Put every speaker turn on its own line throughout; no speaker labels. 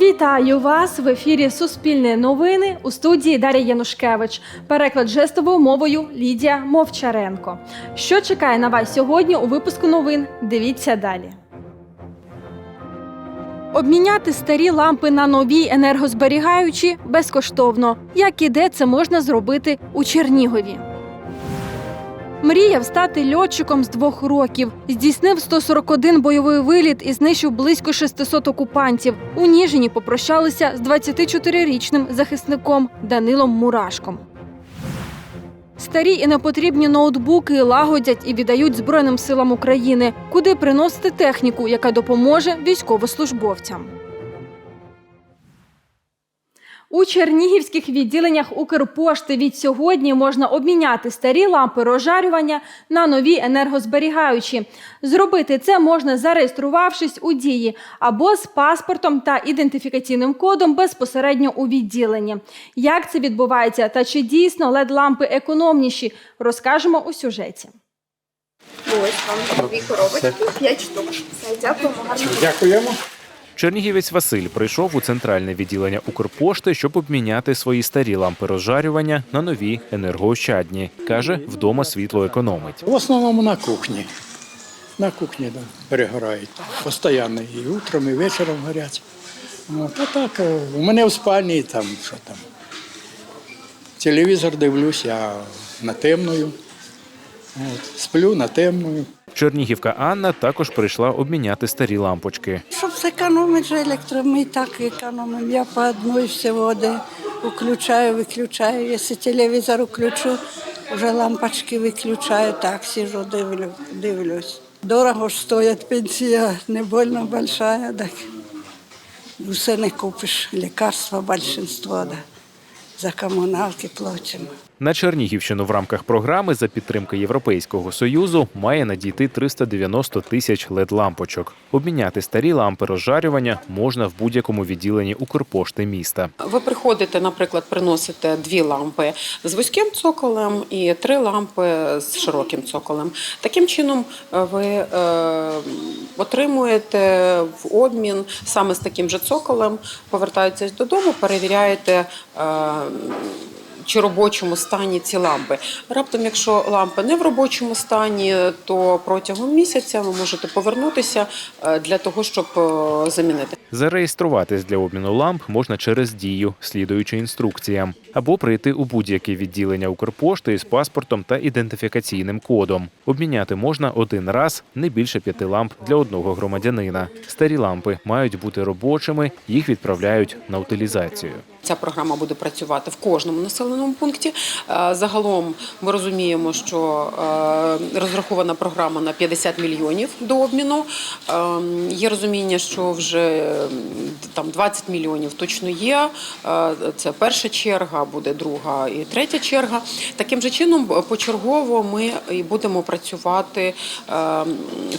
Вітаю вас в ефірі Суспільне новини у студії Дар'я Янушкевич. Переклад жестовою мовою Лідія Мовчаренко. Що чекає на вас сьогодні у випуску новин? Дивіться далі. Обміняти старі лампи на нові енергозберігаючі безкоштовно. Як і де це можна зробити у Чернігові? Мріяв стати льотчиком з двох років. Здійснив 141 бойовий виліт і знищив близько 600 окупантів. У Ніжині попрощалися з 24-річним захисником Данилом Мурашком. Старі і непотрібні ноутбуки лагодять і віддають Збройним силам України, куди приносити техніку, яка допоможе військовослужбовцям. У чернігівських відділеннях Укрпошти від сьогодні можна обміняти старі лампи розжарювання на нові енергозберігаючі. Зробити це можна зареєструвавшись у дії або з паспортом та ідентифікаційним кодом безпосередньо у відділенні. Як це відбувається та чи дійсно led лампи економніші, розкажемо у сюжеті.
Ось вам дві коробочки, п'ять штук. Дякуємо, гарно.
Дякуємо.
Чернігівець Василь прийшов у центральне відділення Укрпошти, щоб обміняти свої старі лампи розжарювання на нові енергоощадні. каже, вдома світло економить.
В основному на кухні. На кухні да, перегорають. Постоянно і утром, і вечором горять. От, а так, е, у мене в спальні там, що там. Телевізор дивлюсь, я на темною. От, сплю на темною.
Чернігівка Анна також прийшла обміняти старі лампочки.
Щоб зекономити електро, ми і так економимо. Я по одній всього включаю, виключаю. Якщо телевізор включу, вже лампочки виключаю, так сижу, дивлю, дивлюсь. Дорого ж стоять пенсія, не больно большая, так все не купиш. Лікарства більшинство, да. за комуналки платимо.
На Чернігівщину в рамках програми за підтримки Європейського союзу має надійти 390 тисяч led лампочок. Обміняти старі лампи розжарювання можна в будь-якому відділенні Укрпошти міста.
Ви приходите, наприклад, приносите дві лампи з вузьким цоколем і три лампи з широким цоколем. Таким чином е, ви е, отримуєте в обмін саме з таким же цоколем, повертаєтесь додому, перевіряєте. Чи робочому стані ці лампи. Раптом, якщо лампи не в робочому стані, то протягом місяця ви можете повернутися е, для того, щоб е, замінити.
Зареєструватись для обміну ламп можна через дію, слідуючи інструкціям, або прийти у будь-яке відділення Укрпошти із паспортом та ідентифікаційним кодом. Обміняти можна один раз, не більше п'яти ламп для одного громадянина. Старі лампи мають бути робочими, їх відправляють на утилізацію.
Ця програма буде працювати в кожному населеному пункті. Е, Загалом ми розуміємо, що е, розрахована програма на 50 мільйонів до обміну. Е, Є розуміння, що вже там 20 мільйонів точно є. Е, Це перша черга, буде друга і третя черга. Таким же чином, почергово ми і будемо працювати, е,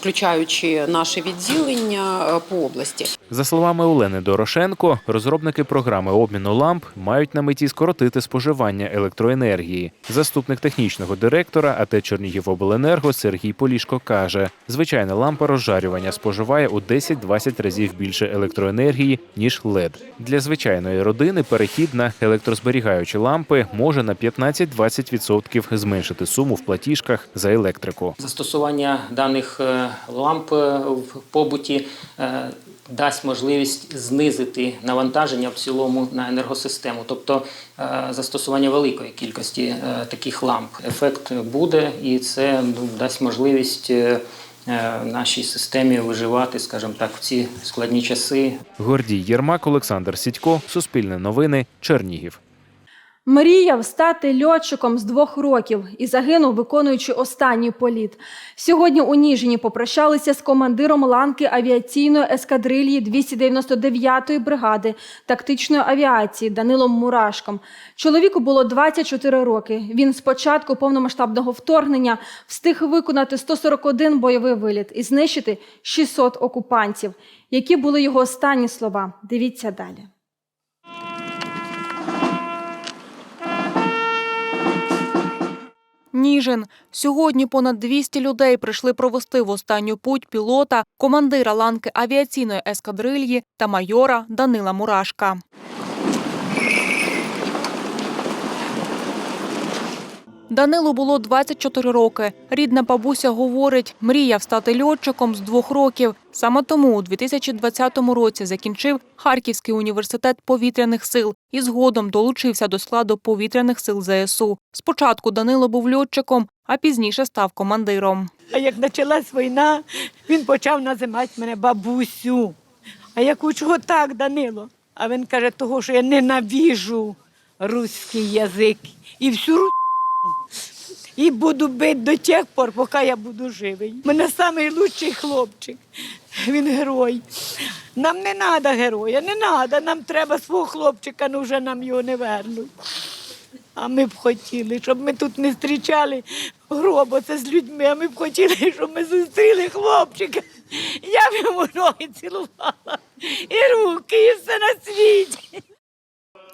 включаючи наше відділення по області.
За словами Олени Дорошенко, розробники програми обміну ламп мають на меті скоротити споживання електроенергії. Заступник технічного директора АТ Чернігівобленерго Сергій Полішко каже: звичайна лампа розжарювання споживає у 10-20 разів більше електроенергії ніж LED. Для звичайної родини перехід на електрозберігаючі лампи може на 15-20% зменшити суму в платіжках за електрику.
Застосування даних е, ламп е, в побуті е, дасть можливість знизити навантаження в цілому на енергосистему, тобто е, застосування великої кількості е, таких ламп. Ефект буде, і це ну, дасть можливість е, нашій системі виживати, скажімо так, в ці складні часи.
Гордій Єрмак, Олександр Сідько, Суспільне новини, Чернігів.
Мріяв стати льотчиком з двох років і загинув, виконуючи останній політ. Сьогодні у Ніжині попрощалися з командиром ланки авіаційної ескадрильї 299-ї бригади тактичної авіації Данилом Мурашком. Чоловіку було 24 роки. Він з початку повномасштабного вторгнення встиг виконати 141 бойовий виліт і знищити 600 окупантів. Які були його останні слова? Дивіться далі.
Ніжин. Сьогодні понад 200 людей прийшли провести в останню путь пілота, командира ланки авіаційної ескадрильї та майора Данила Мурашка. Данилу було 24 роки. Рідна бабуся говорить, мріяв стати льотчиком з двох років. Саме тому у 2020 році закінчив Харківський університет повітряних сил і згодом долучився до складу повітряних сил ЗСУ. Спочатку Данило був льотчиком, а пізніше став командиром.
А як почалась війна, він почав називати мене бабусю. А я кажу, чого так, Данило? А він каже, того, що я ненавіжу руський язик і всю ру... І буду бити до тих пор, поки я буду живий. У мене найкращий хлопчик. Він герой. Нам не треба героя, не треба. Нам треба свого хлопчика, ну вже нам його не вернуть. А ми б хотіли, щоб ми тут не зустрічали гробу це з людьми, а ми б хотіли, щоб ми зустріли хлопчика. Я б йому ноги цілувала, і руки, і все на світі.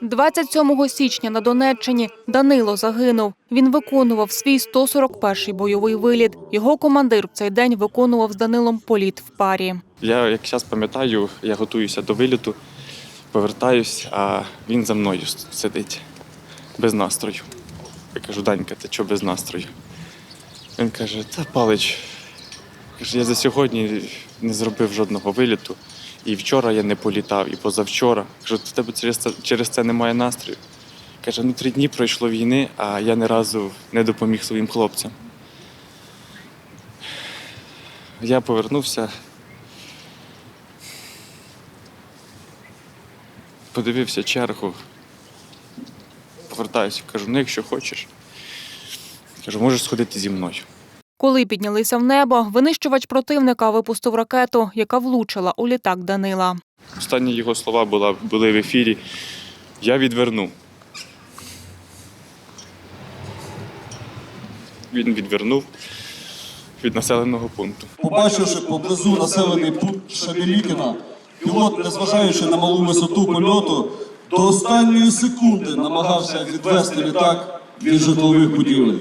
27 січня на Донеччині Данило загинув. Він виконував свій 141-й бойовий виліт. Його командир в цей день виконував з Данилом політ в парі.
Я, як зараз пам'ятаю, я готуюся до виліту, повертаюсь, а він за мною сидить без настрою. Я кажу, Данька, ти чого без настрою? Він каже, та палич, я за сьогодні не зробив жодного виліту. І вчора я не політав, і позавчора. Кажу, в тебе через це, через це немає настрою. Каже, ну три дні пройшло війни, а я ні разу не допоміг своїм хлопцям. Я повернувся, подивився чергу, повертаюся, кажу, ну якщо хочеш, кажу, можеш сходити зі мною.
Коли піднялися в небо, винищувач противника випустив ракету, яка влучила у літак Данила.
Останні його слова були в ефірі. Я відверну. Він відвернув від населеного пункту.
Побачивши поблизу населений пункт Шабелікіна, пілот, незважаючи на малу висоту польоту, до останньої секунди намагався відвести літак від житлових будівель.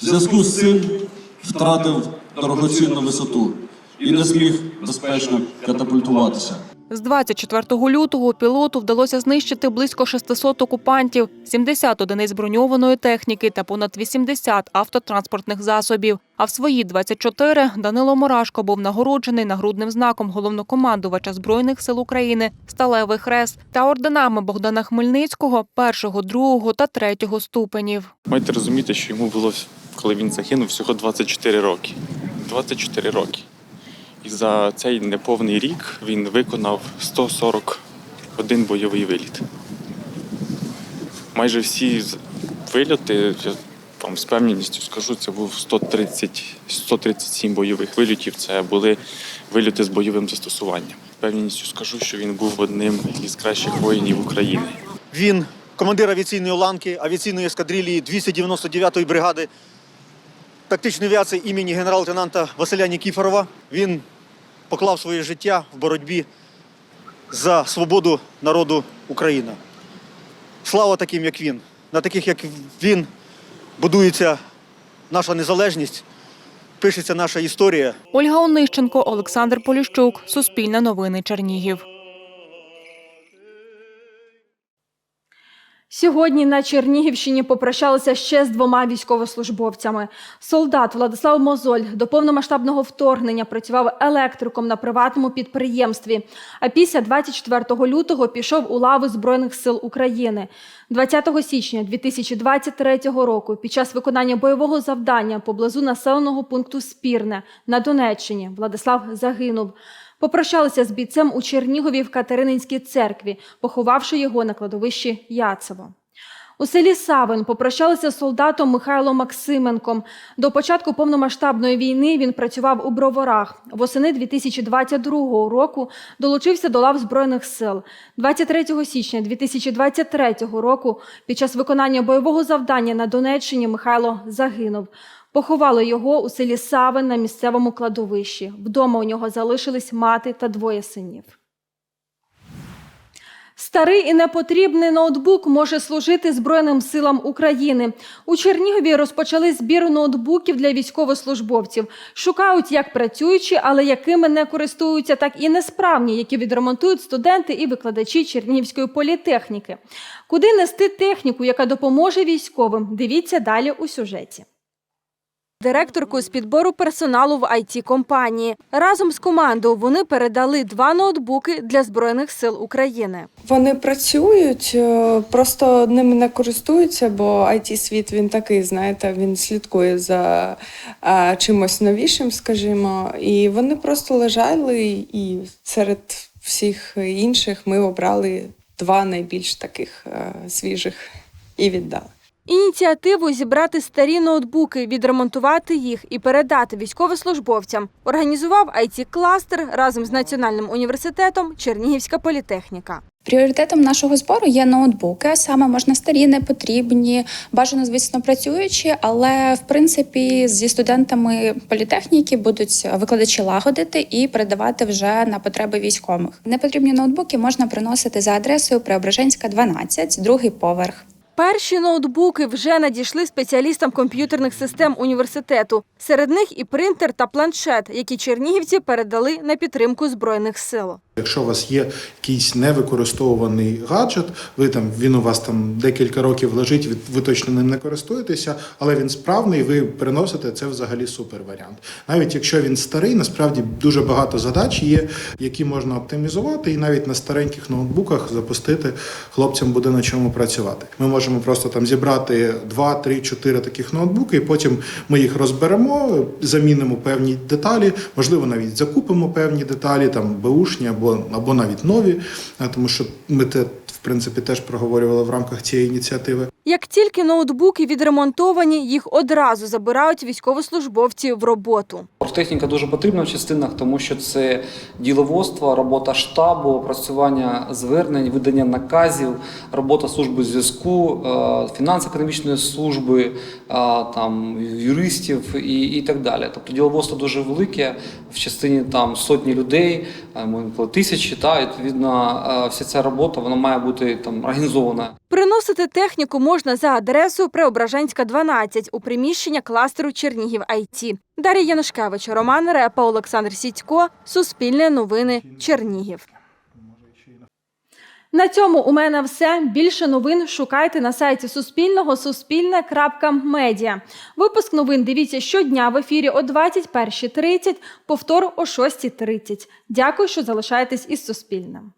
В зв'язку з цим втратив дорогоцінну висоту і не зміг безпечно катапультуватися.
З 24 лютого пілоту вдалося знищити близько 600 окупантів, 70 одиниць броньованої техніки та понад 80 автотранспортних засобів. А в свої 24 Данило Мурашко був нагороджений нагрудним знаком головнокомандувача Збройних сил України Сталевий хрест та орденами Богдана Хмельницького першого, другого та третього ступенів.
Маєте розуміти, що йому було, коли він загинув, всього 24 роки. 24 роки. І за цей неповний рік він виконав 141 бойовий виліт. Майже всі вильоти, я вам з певністю скажу, це був 130, 137 бойових вильотів. Це були вильоти з бойовим застосуванням. Певністю скажу, що він був одним із кращих воїнів України.
Він командир авіаційної ланки авіаційної ескадрилії 299-ї бригади тактичної авіації імені генерал-лейтенанта Василя Нікіфорова. Він поклав своє життя в боротьбі за свободу народу України. Слава таким, як він. На таких, як він, будується наша незалежність, пишеться наша історія.
Ольга Онищенко, Олександр Поліщук, Суспільне новини Чернігів.
Сьогодні на Чернігівщині попрощалися ще з двома військовослужбовцями. Солдат Владислав Мозоль до повномасштабного вторгнення працював електриком на приватному підприємстві. А після 24 лютого пішов у лави Збройних сил України. 20 січня 2023 року під час виконання бойового завдання поблизу населеного пункту Спірне на Донеччині Владислав загинув. Попрощалися з бійцем у Чернігові в Катерининській церкві, поховавши його на кладовищі Яцево. У селі Савин попрощалися з солдатом Михайлом Максименком. До початку повномасштабної війни він працював у Броварах. Восени 2022 року долучився до лав Збройних сил. 23 січня 2023 року під час виконання бойового завдання на Донеччині Михайло загинув. Поховали його у селі Савин на місцевому кладовищі. Вдома у нього залишились мати та двоє синів. Старий і непотрібний ноутбук може служити Збройним силам України. У Чернігові розпочали збір ноутбуків для військовослужбовців. Шукають як працюючі, але якими не користуються, так і несправні, які відремонтують студенти і викладачі Чернігівської політехніки. Куди нести техніку, яка допоможе військовим? Дивіться далі у сюжеті. Директоркою з підбору персоналу в it компанії разом з командою вони передали два ноутбуки для збройних сил України.
Вони працюють, е, просто ними не користуються, бо it світ він такий, знаєте, він слідкує за е, чимось новішим, скажімо, і вони просто лежали, і серед всіх інших ми обрали два найбільш таких е, свіжих і віддали.
Ініціативу зібрати старі ноутбуки, відремонтувати їх і передати військовослужбовцям організував it кластер разом з Національним університетом Чернігівська політехніка.
Пріоритетом нашого збору є ноутбуки. Саме можна старі, непотрібні, бажано, звісно, працюючі, але в принципі зі студентами політехніки будуть викладачі лагодити і передавати вже на потреби військових. Непотрібні ноутбуки можна приносити за адресою Преображенська, 12, другий поверх.
Перші ноутбуки вже надійшли спеціалістам комп'ютерних систем університету. Серед них і принтер та планшет, які чернігівці передали на підтримку збройних сил.
Якщо у вас є якийсь невикористовуваний гаджет, ви там він у вас там декілька років лежить, ви- точно ним не користуєтеся, але він справний, ви переносите це взагалі супер варіант. Навіть якщо він старий, насправді дуже багато задач є, які можна оптимізувати, і навіть на стареньких ноутбуках запустити хлопцям буде на чому працювати. Ми можемо просто там зібрати 2, 3, 4 таких ноутбуки, і потім ми їх розберемо, замінимо певні деталі, можливо, навіть закупимо певні деталі, там беушні або, або навіть нові, а, тому що ми те, в принципі, теж проговорювали в рамках цієї ініціативи.
Як тільки ноутбуки відремонтовані, їх одразу забирають військовослужбовці в роботу.
Техніка дуже потрібна в частинах, тому що це діловодство, робота штабу, опрацювання звернень, видання наказів, робота служби зв'язку, е, фінансово-економічної служби, е, там юристів і, і так далі. Тобто діловодство дуже велике в частині там сотні людей, е, тисячі. Та відповідно, вся ця робота вона має бути там організована.
Приносити техніку можна за адресою Преображенська, 12 у приміщення кластеру Чернігів IT. Дар'я Янушкевич, Роман Репа, Олександр Сідько, Суспільне новини, Чернігів. На цьому у мене все. Більше новин шукайте на сайті Суспільного суспільне.медіа. Випуск новин дивіться щодня в ефірі о 21.30, повтор о 6.30. Дякую, що залишаєтесь із Суспільним.